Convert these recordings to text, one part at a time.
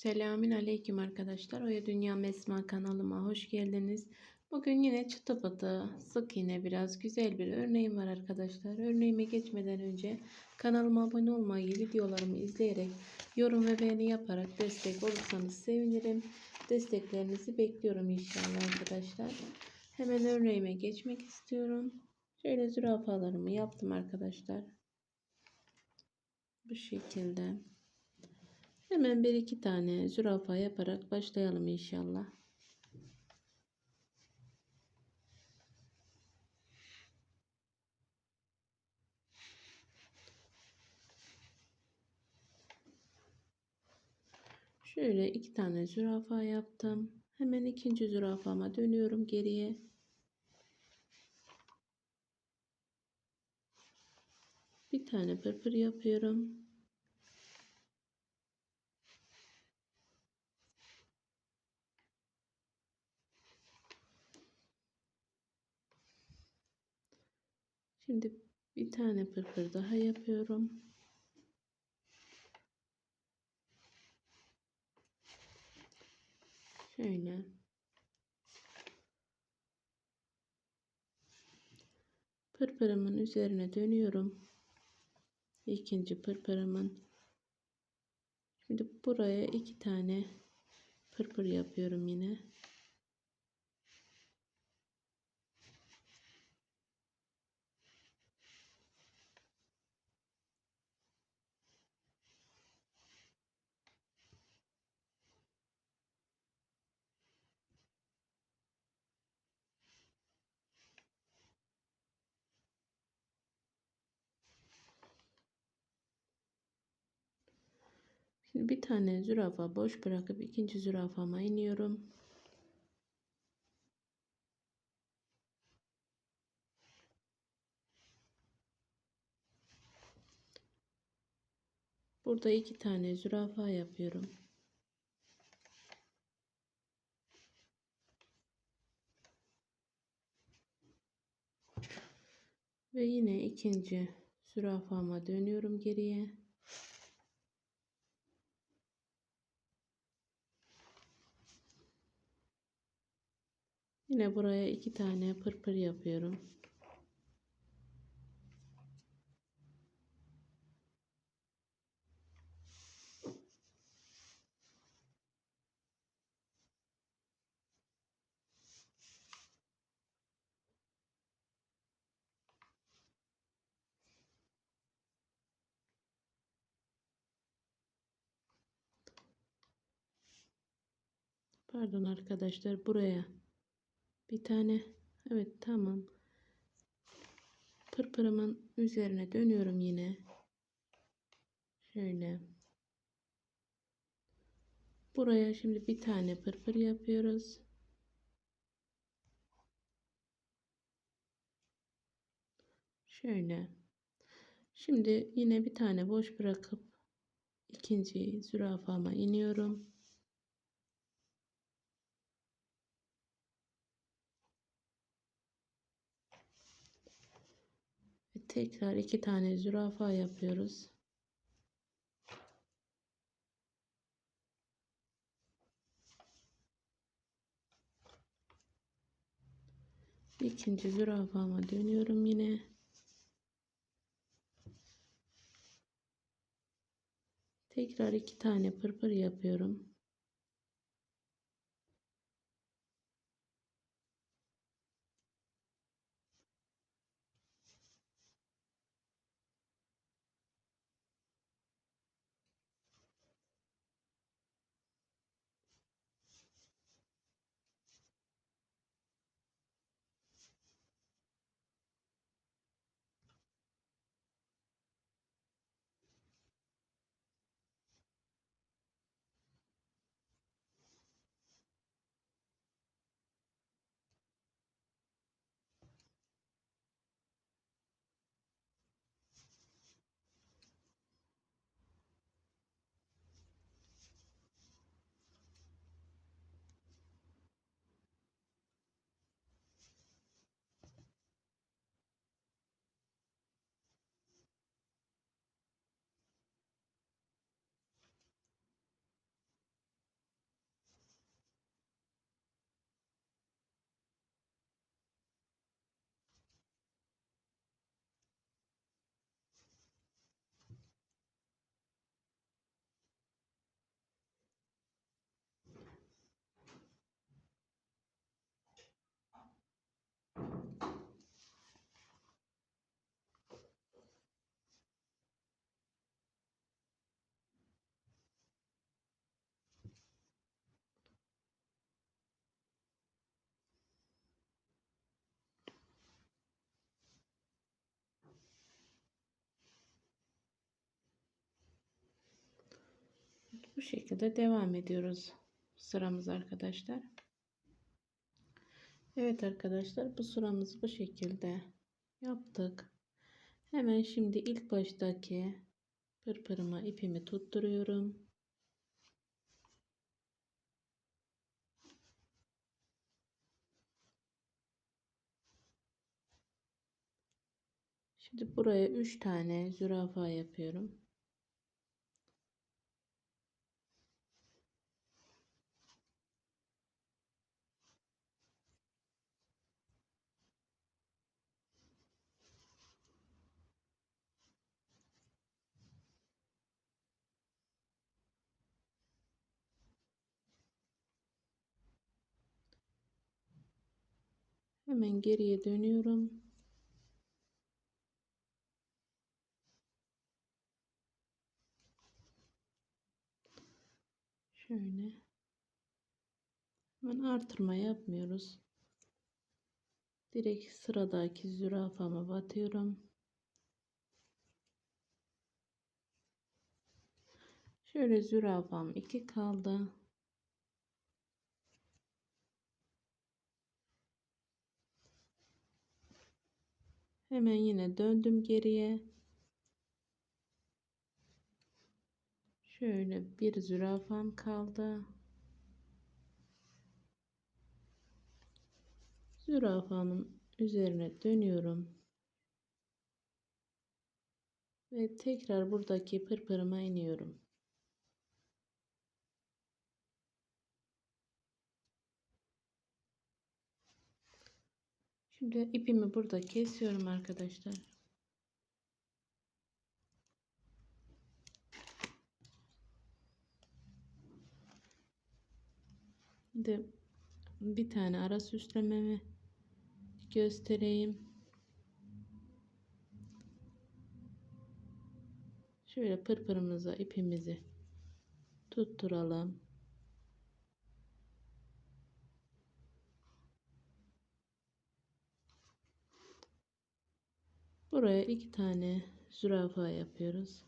Selamün aleyküm arkadaşlar. Oya Dünya Mesma kanalıma hoş geldiniz. Bugün yine çıtı pıtı, sık yine biraz güzel bir örneğim var arkadaşlar. Örneğime geçmeden önce kanalıma abone olmayı, videolarımı izleyerek, yorum ve beğeni yaparak destek olursanız sevinirim. Desteklerinizi bekliyorum inşallah arkadaşlar. Hemen örneğime geçmek istiyorum. Şöyle zürafalarımı yaptım arkadaşlar. Bu şekilde. Hemen bir iki tane zürafa yaparak başlayalım inşallah. Şöyle iki tane zürafa yaptım. Hemen ikinci zürafama dönüyorum geriye. Bir tane pırpır yapıyorum. Şimdi bir tane pırpır daha yapıyorum. Şöyle. Pırpırımın üzerine dönüyorum. İkinci pırpırımın. Şimdi buraya iki tane pırpır yapıyorum yine. Şimdi bir tane zürafa boş bırakıp ikinci zürafama iniyorum. Burada iki tane zürafa yapıyorum. Ve yine ikinci zürafama dönüyorum geriye. Yine buraya iki tane pırpır yapıyorum. Pardon arkadaşlar buraya bir tane. Evet tamam. Pırpırımın üzerine dönüyorum yine. Şöyle. Buraya şimdi bir tane pırpır yapıyoruz. Şöyle. Şimdi yine bir tane boş bırakıp ikinci zürafama iniyorum tekrar iki tane zürafa yapıyoruz. İkinci zürafama dönüyorum yine. Tekrar iki tane pırpır yapıyorum. Bu şekilde devam ediyoruz sıramız arkadaşlar. Evet arkadaşlar bu sıramızı bu şekilde yaptık. Hemen şimdi ilk baştaki pırpırıma ipimi tutturuyorum. Şimdi buraya 3 tane zürafa yapıyorum. Hemen geriye dönüyorum. Şöyle. Hemen artırma yapmıyoruz. Direkt sıradaki zürafama batıyorum. Şöyle zürafam 2 kaldı. Hemen yine döndüm geriye. Şöyle bir zürafam kaldı. Zürafanın üzerine dönüyorum. Ve tekrar buradaki pırpırıma iniyorum. Şimdi ipimi burada kesiyorum arkadaşlar. Şimdi bir tane ara süslememi göstereyim. Şöyle pırpırımıza ipimizi tutturalım. Buraya iki tane zürafa yapıyoruz.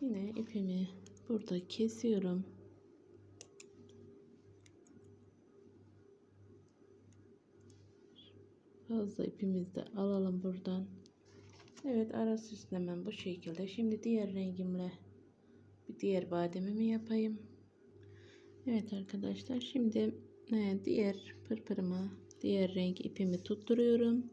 Yine ipimi burada kesiyorum. Fazla ipimizi de alalım buradan. Evet ara süslemem bu şekilde. Şimdi diğer rengimle bir diğer bademimi yapayım. Evet arkadaşlar şimdi e, diğer pırpırıma diğer renk ipimi tutturuyorum.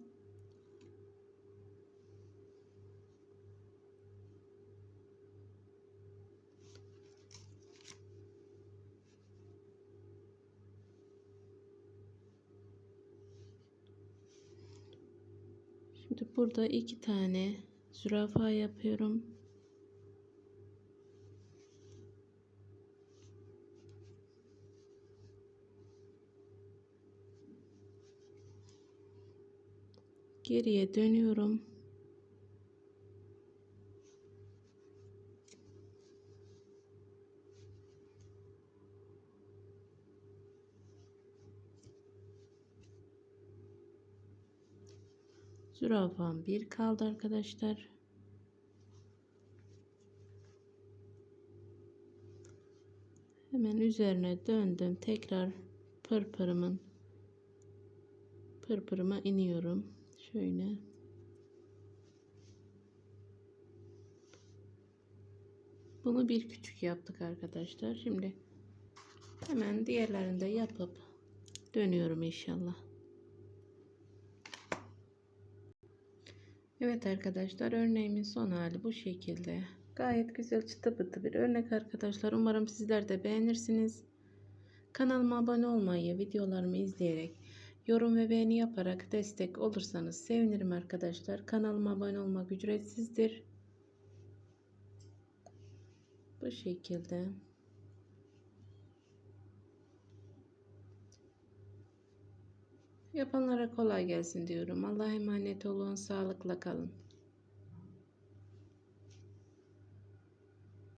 Şimdi burada iki tane zürafa yapıyorum. Geriye dönüyorum. Zürafam bir kaldı arkadaşlar. Hemen üzerine döndüm. Tekrar pırpırımın pırpırıma iniyorum. Şöyle. Bunu bir küçük yaptık arkadaşlar. Şimdi hemen diğerlerini de yapıp dönüyorum inşallah. Evet arkadaşlar örneğimin son hali bu şekilde. Gayet güzel çıtı pıtı bir örnek arkadaşlar. Umarım sizler de beğenirsiniz. Kanalıma abone olmayı, videolarımı izleyerek, yorum ve beğeni yaparak destek olursanız sevinirim arkadaşlar. Kanalıma abone olmak ücretsizdir. Bu şekilde. Yapanlara kolay gelsin diyorum. Allah'a emanet olun. Sağlıkla kalın.